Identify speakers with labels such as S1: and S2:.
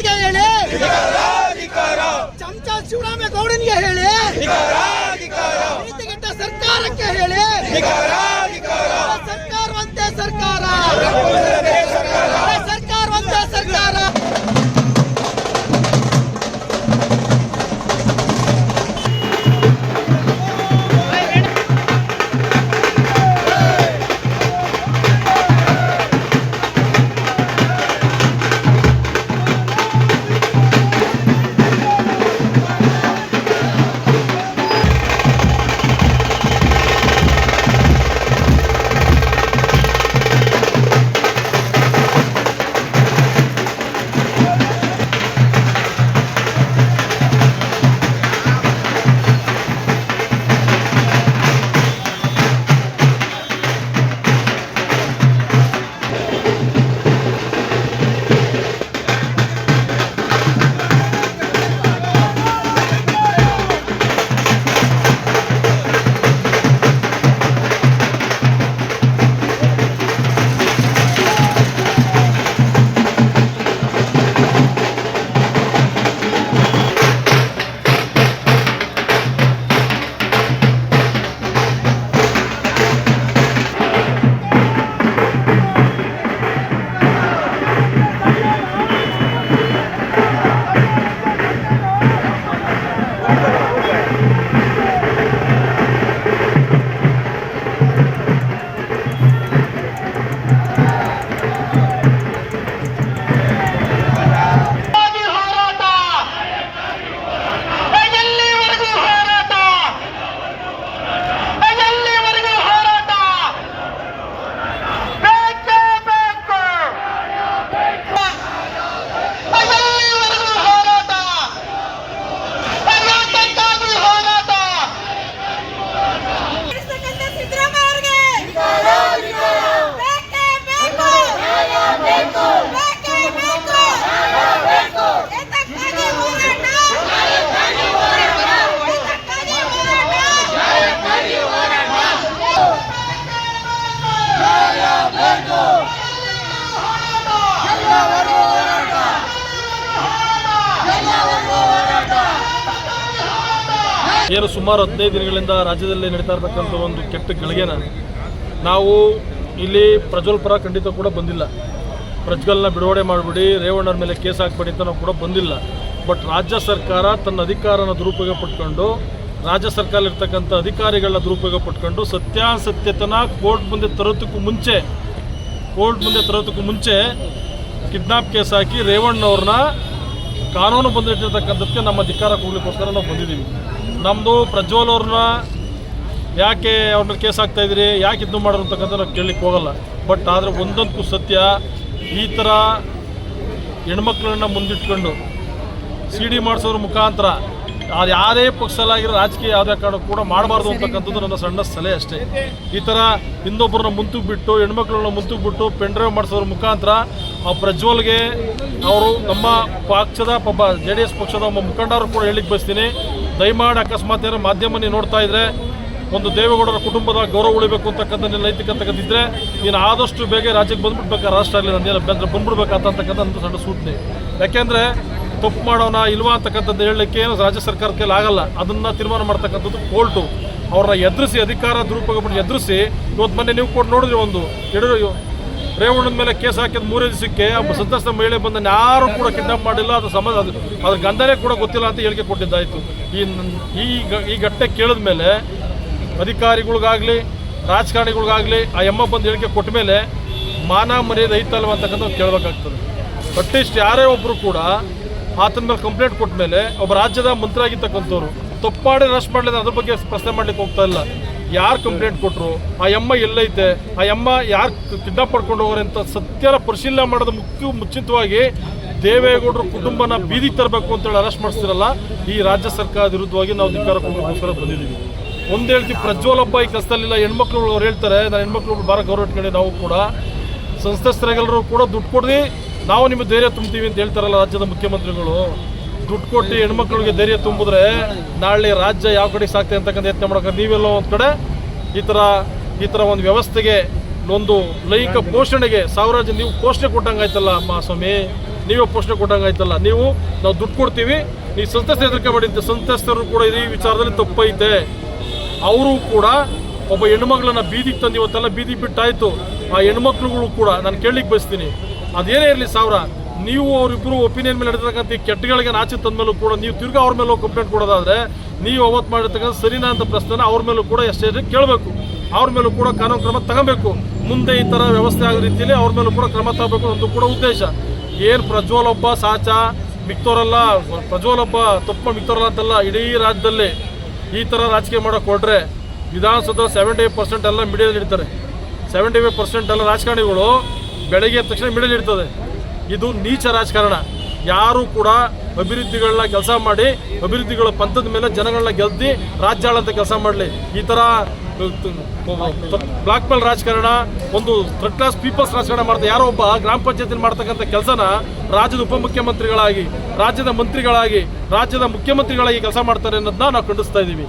S1: ಶಿವಕುಮಾರ್ಗೆ ಹೇಳಿ? ಚಮಚ ಶಿವರಾಮೇಗೌಡನಿಗೆ ಹೇಳಿ. ನೀತಿಗೆಟ್ಟ ಸರ್ಕಾರಕ್ಕೆ ಹೇಳಿ. ಸರ್ಕಾರವಂತೆ ಸರ್ಕಾರ.
S2: ಏನು ಸುಮಾರು ಹದಿನೈದು ದಿನಗಳಿಂದ ರಾಜ್ಯದಲ್ಲಿ ನಡೀತಾ ಇರತಕ್ಕಂಥ ಒಂದು ಕೆಟ್ಟ ಗಳಿಗೆನ ನಾವು ಇಲ್ಲಿ ಪ್ರಜ್ವಲ್ ಪರ ಖಂಡಿತ ಕೂಡ ಬಂದಿಲ್ಲ. ಪ್ರಜ್ವಲ್ನ ಬಿಡುಗಡೆ ಮಾಡಿಬಿಡಿ ರೇವಣ್ಣರ ಮೇಲೆ ಕೇಸ್ ಹಾಕ್ಬೇಡಿ ಅಂತ ಕೂಡ ಬಂದಿಲ್ಲ. ಬಟ್ ರಾಜ್ಯ ಸರ್ಕಾರ ತನ್ನ ಅಧಿಕಾರನ ದುರುಪಯೋಗ ಪಟ್ಕೊಂಡು, ರಾಜ್ಯ ಸರ್ಕಾರ ಇರ್ತಕ್ಕಂಥ ಅಧಿಕಾರಿಗಳನ್ನ ದುರುಪಯೋಗ ಪಟ್ಕೊಂಡು ಸತ್ಯಾಸತ್ಯತನ ಕೋರ್ಟ್ ಮುಂದೆ ತರೋದಕ್ಕೂ ಮುಂಚೆ, ಕೋರ್ಟ್ ಮುಂದೆ ತರೋದಕ್ಕೂ ಮುಂಚೆ ಕಿಡ್ನಾಪ್ ಕೇಸ್ ಹಾಕಿ ರೇವಣ್ಣವ್ರನ್ನ ಕಾನೂನು ಬಂದಿಟ್ಟಿರ್ತಕ್ಕಂಥದ್ದಕ್ಕೆ ನಮ್ಮ ಅಧಿಕಾರ ಕೊಡಲಿಕ್ಕೋಸ್ಕರ ನಾವು ಬಂದಿದ್ದೀವಿ. ನಮ್ಮದು ಪ್ರಜ್ವಲ್ ಅವ್ರನ್ನ ಯಾಕೆ ಅವ್ರ ಮೇಲೆ ಕೇಸ್ ಆಗ್ತಾಯಿದ್ರಿ ಯಾಕೆ ಇದು ಮಾಡೋರು ಅಂತಕ್ಕಂಥ ನಾವು ಕೇಳಲಿಕ್ಕೆ ಹೋಗಲ್ಲ. ಬಟ್ ಆದರೆ ಒಂದಂತೂ ಸತ್ಯ ಈ ಥರ ಹೆಣ್ಮಕ್ಳನ್ನ ಮುಂದಿಟ್ಕೊಂಡು ಸಿ ಡಿ ಮಾಡಿಸೋದ್ರ ಮುಖಾಂತರ ಅದು ಯಾರೇ ಪಕ್ಷಲಾಗಿರೋ ರಾಜಕೀಯ ಯಾವುದೇ ಕಾರಣ ಕೂಡ ಮಾಡಬಾರ್ದು ಅಂತಕ್ಕಂಥದ್ದು ನನ್ನ ಸಣ್ಣ ಸಲಹೆ ಅಷ್ಟೇ. ಈ ಥರ ಇನ್ನೊಬ್ಬರನ್ನ ಮುಂತುಗೆ ಬಿಟ್ಟು ಹೆಣ್ಮಕ್ಳನ್ನ ಮುಂತುಗೆ ಬಿಟ್ಟು ಪೆಂಡ್ರೈವ್ ಮಾಡಿಸೋದ್ರ ಮುಖಾಂತರ ಆ ಪ್ರಜ್ವಲ್ಗೆ ಅವರು ನಮ್ಮ ಪಕ್ಷದ ಪಬ್ಬ ಜೆ ಡಿ ಎಸ್ ಪಕ್ಷದ ಒಬ್ಬ ಮುಖಂಡರು ಕೂಡ ಹೇಳಿಕ್ಕೆ ಬಯಸ್ತೀನಿ. ದಯಮಾಡಿ ಅಕಸ್ಮಾತ್ ಏನೋ ಮಾಧ್ಯಮ ನೋಡ್ತಾ ಇದ್ರೆ, ಒಂದು ದೇವೇಗೌಡರ ಕುಟುಂಬದ ಗೌರವ ಉಳಿಬೇಕು ಅಂತಕ್ಕಂಥ ನಿನ್ನ ನೈತಿಕತೆ ಇದ್ದರೆ ನೀನು ಆದಷ್ಟು ಬೇಗ ರಾಜ್ಯಕ್ಕೆ ಬಂದ್ಬಿಡ್ಬೇಕು? ರಾಷ್ಟ್ರ ಆಗಲಿ ನಂದೇನು ಅಭ್ಯಂತರ ಬಂದ್ಬಿಡ್ಬೇಕಂತಕ್ಕಂಥ ನನ್ನ ಸಣ್ಣ ಸೂಚನೆ. ಯಾಕೆಂದರೆ ತಪ್ಪು ಮಾಡೋಣ ಇಲ್ವಾ ಅಂತಕ್ಕಂಥದ್ದು ಹೇಳಲಿಕ್ಕೆ ಏನು ರಾಜ್ಯ ಸರ್ಕಾರಕ್ಕೆ ಆಗಲ್ಲ. ಅದನ್ನು ತೀರ್ಮಾನ ಮಾಡ್ತಕ್ಕಂಥದ್ದು ಕೋರ್ಟು. ಅವ್ರನ್ನ ಎದುರಿಸಿ, ಅಧಿಕಾರ ದುರುಪಯೋಗ ಎದುರಿಸಿ, ಇವತ್ತು ಮೊನ್ನೆ ನೀವು ಕೋರ್ಟ್ ನೋಡಿದ್ರಿ ಒಂದು ಯಡಿಯೂರು ರೇವಣ್ಣನ ಮೇಲೆ ಕೇಸ್ ಹಾಕಿದ ಮೂರೇ ದಿವಸಕ್ಕೆ ಸಂತ್ರಸ್ತ ಮಹಿಳೆ ಬಂದನ್ನು ಯಾರು ಕೂಡ ಕಿಡ್ನಾಪ್ ಮಾಡಿಲ್ಲ, ಅದು ಸಮಾಜ ಅದು ಅದ್ರ ಗಂಧನೇ ಕೂಡ ಗೊತ್ತಿಲ್ಲ ಅಂತ ಹೇಳಿಕೆ ಕೊಟ್ಟಿದ್ದಾಯಿತು. ಈ ಈ ಈ ಘಟ್ಟೆ ಕೇಳಿದ ಮೇಲೆ ಅಧಿಕಾರಿಗಳಿಗಾಗಲಿ, ರಾಜಕಾರಣಿಗಳಿಗಾಗಲಿ ಆ ಎಮ್ಮ ಬಂದು ಹೇಳಿಕೆ ಕೊಟ್ಟ ಮೇಲೆ ಮಾನ ಮರ್ಯಾದೆ ಐತಲ್ವ ಅಂತಕ್ಕಂಥ ಕೇಳಬೇಕಾಗ್ತದೆ. ಅಟ್ಲೀಸ್ಟ್ ಯಾರೇ ಒಬ್ಬರು ಕೂಡ ಆತನ ಮೇಲೆ ಕಂಪ್ಲೇಂಟ್ ಕೊಟ್ಟ ಮೇಲೆ ಒಬ್ಬ ರಾಜ್ಯದ ಮಂತ್ರಿ ಆಗಿರ್ತಕ್ಕಂಥವ್ರು ತಪ್ಪಾಡಿ ರಶ್ ಮಾಡಲಿಲ್ಲ ಅದ್ರ ಬಗ್ಗೆ ಪ್ರಶ್ನೆ ಮಾಡ್ಲಿಕ್ಕೆ ಹೋಗ್ತಾ ಇಲ್ಲ. ಯಾರು ಕಂಪ್ಲೇಂಟ್ ಕೊಟ್ಟರು ಆ ಎಮ್ಮ ಎಲ್ಲೈತೆ? ಆ ಎಮ್ಮ ಯಾರು ಕಿಡ್ನಾಪ್ ಮಾಡ್ಕೊಂಡು ಹೋಗೋರೆ ಅಂತ ಸತ್ಯನ ಪರಿಶೀಲನೆ ಮಾಡೋದು ಮುಖ್ಯ ಮುಚ್ಚಿತವಾಗಿ ದೇವೇಗೌಡರು ಕುಟುಂಬನ ಬೀದಿಗೆ ತರಬೇಕು ಅಂತೇಳಿ ಅರೆಸ್ಟ್ ಮಾಡಿಸ್ತಿರಲ್ಲ ಈ ರಾಜ್ಯ ಸರ್ಕಾರದ ವಿರುದ್ಧವಾಗಿ ನಾವು ಅಧಿಕಾರ ಕೊಡೋಕ್ಕೋಸ್ಕರ ಬಂದಿದ್ದೀವಿ. ಒಂದು ಹೇಳ್ತೀವಿ ಪ್ರಜ್ವಲಪ್ಪ ಈ ಕೆಲಸದಲ್ಲಿಲ್ಲ, ಹೆಣ್ಮಕ್ಳು ಅವ್ರು ಹೇಳ್ತಾರೆ, ನಾನು ಹೆಣ್ಮಕ್ಳು ಭಾರ ಗೌರವ ಇಟ್ಕೊಂಡು ನಾವು ಕೂಡ. ಸಂಸ್ಥೆಸ್ತರೆಲ್ಲರೂ ಕೂಡ ದುಡ್ಡು ಕೊಡ್ದು ನಾವು ನಿಮಗೆ ಧೈರ್ಯ ತುಂಬ್ತೀವಿ ಅಂತ ಹೇಳ್ತಾರಲ್ಲ ರಾಜ್ಯದ ಮುಖ್ಯಮಂತ್ರಿಗಳು. ದುಡ್ಡು ಕೊಟ್ಟು ಹೆಣ್ಮಕ್ಳಿಗೆ ಧೈರ್ಯ ತುಂಬಿದ್ರೆ ನಾಳೆ ರಾಜ್ಯ ಯಾವ ಕಡೆ ಸಾಕ್ತೆ ಅಂತಕ್ಕಂಥ ಯತ್ನ ಮಾಡೋಕೆ ನೀವೆಲ್ಲೋ ಒಂದು ಕಡೆ ಈ ಥರ ಈ ಥರ ಒಂದು ವ್ಯವಸ್ಥೆಗೆ ಒಂದು ಲೈಂಗಿಕ ಪೋಷಣೆಗೆ ಸಾವಿರಾಜ್ ನೀವು ಪೋಷಣೆ ಕೊಟ್ಟಂಗೆ ಆಯ್ತಲ್ಲ ಮಹಾಸ್ವಾಮಿ ನೀವೇ ಪೋಷಣೆ ಕೊಟ್ಟಂಗೆ ಆಯ್ತಲ್ಲ. ನೀವು, ನಾವು ದುಡ್ಡು ಕೊಡ್ತೀವಿ. ಈ ಸಂತಸ್ತ ಎದ್ರಿಕೆ ಮಾಡಿದ್ದೆ ಸಂತಸ್ತರು ಕೂಡ ಈ ವಿಚಾರದಲ್ಲಿ ತಪ್ಪೈತೆ. ಅವರು ಕೂಡ ಒಬ್ಬ ಹೆಣ್ಮಗಳನ್ನ ಬೀದಿಗೆ ತಂದು ಇವತ್ತೆಲ್ಲ ಬೀದಿ ಬಿಟ್ಟಾಯ್ತು. ಆ ಹೆಣ್ಮಕ್ಳುಗಳು ಕೂಡ, ನಾನು ಕೇಳಲಿಕ್ಕೆ ಬಯಸ್ತೀನಿ. ಅದೇನೇ ಇರಲಿ ಸಾವಿರ ನೀವು ಅವರಿಬ್ಬರು ಒಪಿನಿಯನ್ ಮೇಲೆ ನಡೆದಿರ್ತಕ್ಕಂಥ ಈ ಕೆಟ್ಟಗಳಿಗೆ ನಾಚಿ ತಂದ್ಮೇಲೂ ಕೂಡ ನೀವು ತಿರ್ಗಿ ಅವ್ರ ಮೇಲೂ ಕಂಪ್ಲೇಂಟ್ ಕೊಡೋದಾದ್ರೆ ನೀವು ಅವತ್ತು ಮಾಡಿರ್ತಕ್ಕಂಥ ಸರಿನಾ ಅಂತ ಪ್ರಶ್ನೆನ ಅವ್ರ ಮೇಲೂ ಕೂಡ ಎಷ್ಟೇ ಕೇಳಬೇಕು. ಅವ್ರ ಮೇಲೂ ಕೂಡ ಕಾನೂನು ಕ್ರಮ ತಗೋಬೇಕು. ಮುಂದೆ ಈ ಥರ ವ್ಯವಸ್ಥೆ ಆಗೋ ರೀತಿಯಲ್ಲಿ ಅವ್ರ ಮೇಲೂ ಕೂಡ ಕ್ರಮ ತಗೋಬೇಕು ಅಂತ ಕೂಡ ಉದ್ದೇಶ. ಏನು ಪ್ರಜ್ವಲ್ ಒಬ್ಬ ಸಾಚ ಮಿಕ್ತೋರಲ್ಲ ಪ್ರಜ್ವಲ್ ಒಬ್ಬ ತಪ್ಪು ಮಿಕ್ತೋರಲ್ಲ ಅಂತಲ್ಲ ಇಡೀ ರಾಜ್ಯದಲ್ಲಿ ಈ ಥರ ರಾಜಕೀಯ ಮಾಡೋಕೆ ಹೊರಟ್ರೆ ವಿಧಾನಸೌಧ ಸೆವೆಂಟಿ ಫೈವ್ ಪರ್ಸೆಂಟ್ ಎಲ್ಲ ಮೀಡಿಯಾದಲ್ಲಿ ಇಡ್ತಾರೆ. ಸೆವೆಂಟಿ ಫೈವ್ ಪರ್ಸೆಂಟ್ ಎಲ್ಲ ರಾಜಕಾರಣಿಗಳು ಬೆಳಗ್ಗೆ ತಕ್ಷಣ ಮೀಡಿಯಲ್ಲಿ ಇರ್ತದೆ ಇದು ನೀಚ ರಾಜಕಾರಣ. ಯಾರು ಕೂಡ ಅಭಿವೃದ್ಧಿಗಳನ್ನ ಕೆಲಸ ಮಾಡಿ, ಅಭಿವೃದ್ಧಿಗಳ ಪಂಥದ ಮೇಲೆ ಜನಗಳನ್ನ ಗೆದ್ದಿ ರಾಜ್ಯ ಆಳಂತ ಕೆಲಸ ಮಾಡಲಿ. ಈ ಥರ ಬ್ಲಾಕ್ ಮೇಲ್ ರಾಜಕಾರಣ, ಒಂದು ಥರ್ಡ್ ಕ್ಲಾಸ್ ಪೀಪಲ್ಸ್ ರಾಜಕಾರಣ ಮಾಡ್ತಾರೆ ಯಾರೋ ಒಬ್ಬ ಗ್ರಾಮ ಪಂಚಾಯತಿ ಮಾಡ್ತಕ್ಕಂಥ ಕೆಲಸನ ರಾಜ್ಯದ ಉಪಮುಖ್ಯಮಂತ್ರಿಗಳಾಗಿ, ರಾಜ್ಯದ ಮಂತ್ರಿಗಳಾಗಿ, ರಾಜ್ಯದ ಮುಖ್ಯಮಂತ್ರಿಗಳಾಗಿ ಕೆಲಸ ಮಾಡ್ತಾರೆ ಅನ್ನೋದನ್ನ ನಾವು ಖಂಡಿಸ್ತಾ ಇದ್ದೀವಿ